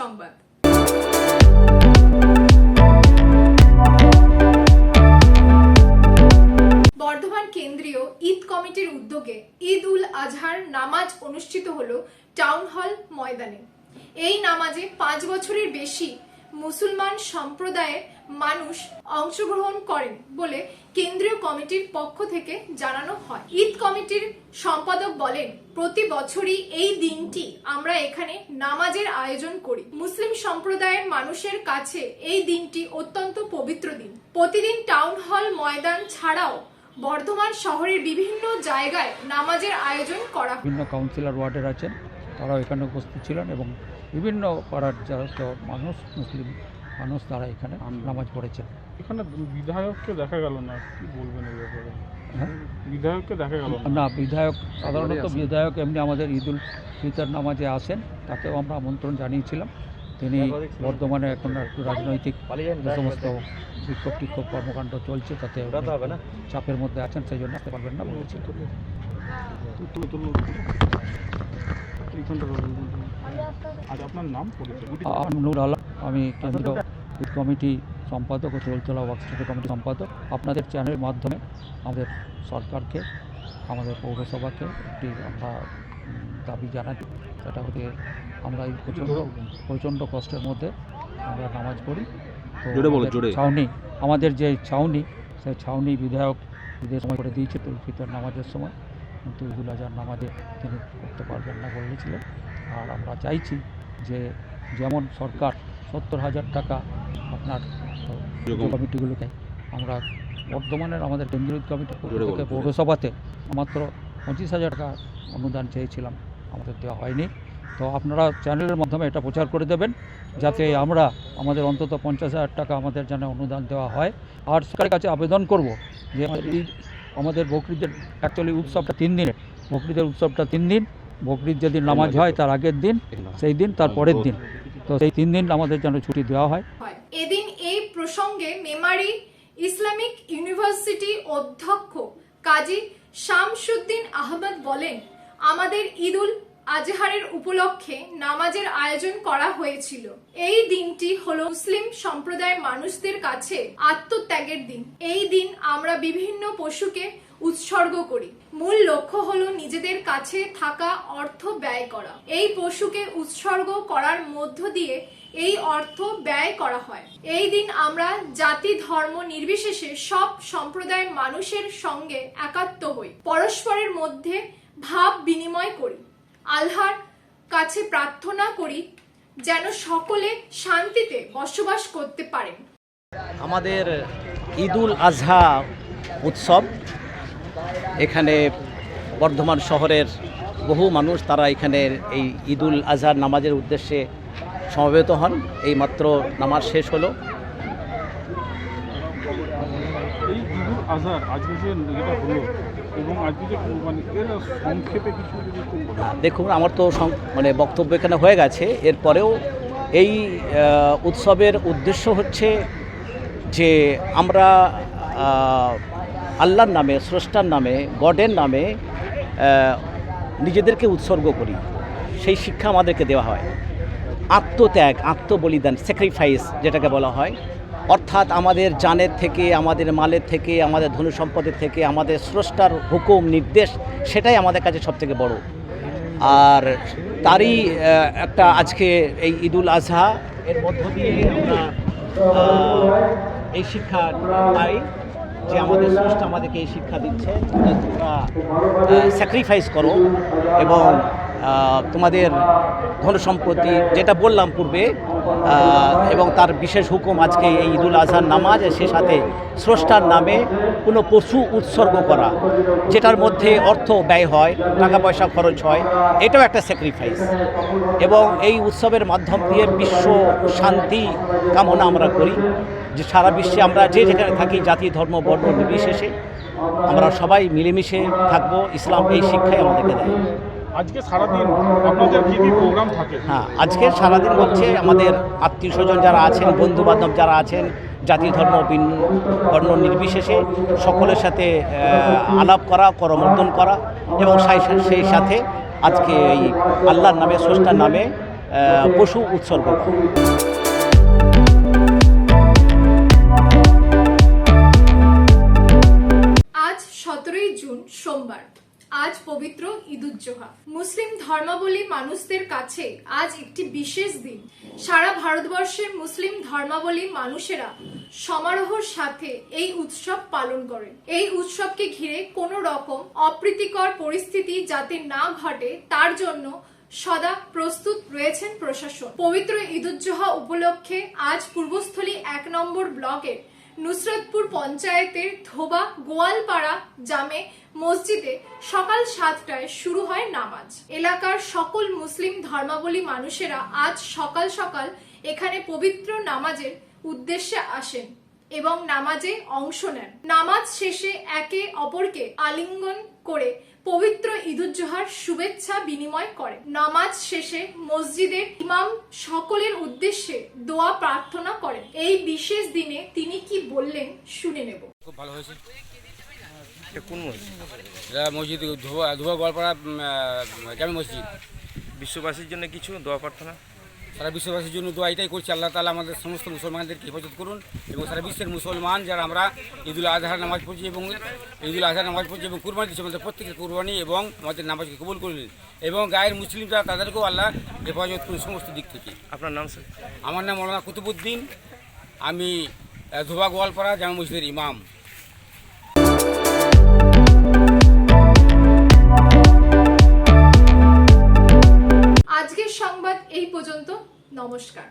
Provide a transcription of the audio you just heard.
সংবাদ। বর্ধমান কেন্দ্রীয় ঈদ কমিটির উদ্যোগে ঈদ উল আজহার নামাজ অনুষ্ঠিত হল টাউন হল ময়দানে। এই নামাজে পাঁচ বছরের বেশি মুসলমান সম্প্রদায়ের মানুষ অংশগ্রহণ করেন বলে কেন্দ্রীয় কমিটির পক্ষ থেকে জানানো হয়। ঈদ কমিটির সম্পাদক বলেন, প্রতি বছরই এই দিনটি আমরা এখানে নামাজের আয়োজন করি। মুসলিম সম্প্রদায়ের মানুষের কাছে এই দিনটি অত্যন্ত পবিত্র দিন। প্রতিদিন টাউন হল, ময়দান ছাড়াও বর্ধমান শহরের বিভিন্ন জায়গায় নামাজের আয়োজন করা বিভিন্ন কাউন্সিলর, ওয়ার্ডের আছেন। তারাও এখানে উপস্থিত ছিলেন এবং বিভিন্ন পাড়ার যারা মানুষ মুসলিম মানুষ তারা এখানে নামাজ পড়েছেন। এখানে বিধায়ককে দেখা গেল না? কি বলবেন এই ব্যাপারে? হ্যাঁ? বিধায়ককে দেখা গেল না? না বিধায়ক সাধারণত বিধায়ক এমনি আমাদের ঈদুল ফিতর নামাজে আসেন তাকেও আমরা আমন্ত্রণ জানিয়েছিলাম। তিনি বর্ধমানে এখন একটু রাজনৈতিক যে সমস্ত বিক্ষোভ টিক্ষোভ কর্মকাণ্ড চলছে তাতে চাপের মধ্যে আছেন সেই জন্য আসতে পারবেন না বলেছি। নূর আলম আমি কেন্দ্রীয় কমিটি সম্পাদক ও চৌলতলা ওয়ার্কশপের কমিটি সম্পাদক। আপনাদের চ্যানেলের মাধ্যমে আমাদের সরকারকে আমাদের পৌরসভাকে একটি আমরা দাবি জানাচ্ছি সেটা হচ্ছে আমরা এই প্রচণ্ড প্রচণ্ড কষ্টের মধ্যে আমরা নামাজ পড়ি। তো জোরে বলো, আমাদের জোরে। ছাউনি আমাদের যে ছাউনি সেই ছাউনি বিধায়ক ঈদের সময় করে দিয়েছে তুল ফিতর নামাজের সময়। কিন্তু ঈদুল আজহার নামাজে তিনি করতে পারবেন না বলেছিলেন। আর আমরা চাইছি যে যেমন সরকার সত্তর হাজার টাকা আপনার কমিটিগুলোকে আমরা বর্ধমানের আমাদের কেন্দ্রীয় বলো, থেকে পৌরসভাতে মাত্র পঁচিশ হাজার টাকা অনুদান চেয়েছিলাম আমাদের দেওয়া হয়নি। তো আপনারা চ্যানেলের মাধ্যমে এটা প্রচার করে দেবেন যাতে আমরা আমাদের অন্তত পঞ্চাশ হাজার টাকা আমাদের যেন অনুদান দেওয়া হয়। আর সরকারের কাছে আবেদন করব যে আমাদের বকরিদের অ্যাকচুয়ালি উৎসবটা তিন দিনের বকরিদের উৎসবটা তিন দিন বকরিদ যেদিন নামাজ হয় তার আগের দিন সেই দিন তার পরের দিন। তো সেই তিন দিন আমাদের যেন ছুটি দেওয়া হয় হয়। এদিন এই প্রসঙ্গে মেমারি ইসলামিক ইউনিভার্সিটি অধ্যক্ষ কাজী শামসুদ্দিন আহমদ বলেন আমাদের ঈদুল আজহারের উপলক্ষে নামাজের আয়োজন করা হয়েছিল। এই দিনটি হলো মুসলিম সম্প্রদায়ের মানুষদের কাছে আত্মত্যাগের দিন। এই দিন আমরা বিভিন্ন পশুকে উৎসর্গ করি। মূল লক্ষ্য হলো নিজেদের কাছে থাকা অর্থ ব্যয় করা। এই পশুকে উৎসর্গ করার মধ্য দিয়ে এই অর্থ ব্যয় করা হয়। এই দিন আমরা জাতি, ধর্ম নির্বিশেষে সব সম্প্রদায়ের মানুষের সঙ্গে একাত্ম হই। পরস্পরের মধ্যে ভাব বিনিময় করি। আল্লাহর কাছে প্রার্থনা করি যেন সকলে শান্তিতে বসবাস করতে পারেন। আমাদের ঈদুল আজহা উৎসব এখানে বর্ধমান শহরের বহু মানুষ তারা এখানে এই ঈদুল আজহার নামাজের উদ্দেশ্যে সমবেত হন। এই মাত্র নামাজ শেষ হলো। এই ঈদুল আজহার আজকে যে হলো দেখুন, আমার তো মানে বক্তব্য এখানে হয়ে গেছে। এরপরেও এই উৎসবের উদ্দেশ্য হচ্ছে যে আমরা আল্লাহর নামে, স্রষ্টার নামে, গডের নামে নিজেদেরকে উৎসর্গ করি। সেই শিক্ষা আমাদেরকে দেওয়া হয়। আত্মত্যাগ, আত্মবলিদান স্যাক্রিফাইস যেটাকে বলা হয়। অর্থাৎ আমাদের জানের থেকে, আমাদের মালের থেকে, আমাদের ধনু সম্পদের থেকে, আমাদের স্রষ্টার হুকুম, নির্দেশ, সেটাই আমাদের কাছে সবথেকে বড়। আর তারই একটা আজকে এই ঈদুল আজহা, এর মধ্য দিয়ে আমরা এই শিক্ষা পাই যে আমাদের স্রষ্টা আমাদেরকে এই শিক্ষা দিচ্ছে তোমরা স্যাক্রিফাইস করো এবং তোমাদের ধন সম্পত্তি যেটা বললাম পূর্বে এবং তার বিশেষ হুকুম আজকে এই ঈদুল আজহার নামাজ, সে সাথে স্রষ্টার নামে কোনো পশু উৎসর্গ করা, যেটার মধ্যে অর্থ ব্যয় হয়, টাকা পয়সা খরচ হয়, এটাও একটা স্যাক্রিফাইস এবং এই উৎসবের মাধ্যম দিয়ে বিশ্ব শান্তি কামনা আমরা করি, যে সারা বিশ্বে আমরা যে যেখানে থাকি, জাতি, ধর্ম, বর্ণ, নির্বিশেষে, আমরা সবাই মিলেমিশে থাকব, ইসলাম এই শিক্ষাই আমাদেরকে দেয়। আজকে সারাদিন আপনাদের কি কি প্রোগ্রাম থাকে? হ্যাঁ আজকে সারাদিন হচ্ছে আমাদের আত্মীয় স্বজন যারা আছেন বন্ধু বান্ধব যারা আছেন জাতি ধর্ম ভিন্ন বর্ণ নির্বিশেষে সকলের সাথে আলাপ করা করমর্দন করা এবং সেই সাথে আজকে এই আল্লাহর নামে স্রষ্টার নামে পশু উৎসর্গ করা। আজ সতেরোই জুন সোমবার। আজ পবিত্র ঈদুজ্জোহা মুসলিম ধর্মাবলী মানুষদের কাছে আজ একটি বিশেষ দিন। সারা ভারতবর্ষের মুসলিম ধর্মাবলী মানুষেরা সমারোহর সাথে এই উৎসব পালন করেন। এই উৎসবকে ঘিরে কোনো রকম অপ্রীতিকর পরিস্থিতি যাতে না ঘটে, তার জন্য সদা প্রস্তুত রয়েছেন প্রশাসন। পবিত্র ঈদুজ্জোহা উপলক্ষে আজ পূর্বস্থলী এক নম্বর ব্লকের নুসরতপুর পঞ্চায়েতের ধোবা গোয়ালপাড়া জামে মসজিদে সকাল সাতটায় শুরু হয় নামাজ। এলাকার সকল মুসলিম ধর্মাবলী মানুষেরা আজ সকাল সকাল এখানে পবিত্র নামাজের উদ্দেশ্যে আসেন এবং নামাজে অংশ নেন। নামাজ শেষে একে অপরকে আলিঙ্গন করে পবিত্র ঈদুজ্জোহার শুভেচ্ছা বিনিময় করে। নামাজ শেষে মসজিদের ইমাম সকলের উদ্দেশ্যে দোয়া প্রার্থনা করেন। এই বিশেষ দিনে তিনি কি বললেন শুনে নেব। খুব ভালো হয়েছে। কোন মসজিদ? এটা মসজিদ ধোয়া ধোয়া গোয়ালপাড়া জামি মসজিদ। বিশ্ববাসীর জন্য কিছু দোয়া প্রার্থনা? সারা বিশ্ববাসীর জন্য দোয়া এটাই করছি। আল্লাহ তালা আমাদের সমস্ত মুসলমানদেরকে হেফাজত করুন এবং সারা বিশ্বের মুসলমান যারা আমরা ঈদুল আজহার নামাজ পড়ছি এবং ঈদুল আজহার নামাজ পড়ছি এবং কুরবানি দিচ্ছি আমাদের প্রত্যেকের কুরবানি এবং আমাদের নামাজকে কবুল করলেন এবং গায়ের মুসলিমরা তাদেরকেও আল্লাহ হেফাজত করুন সমস্ত দিক থেকে। আপনার নাম স্যার? আমার নাম মৌলানা কুতুবুদ্দিন আমি ধোবা গোয়ালপাড়া জামা মসজিদের ইমাম। নমস্কার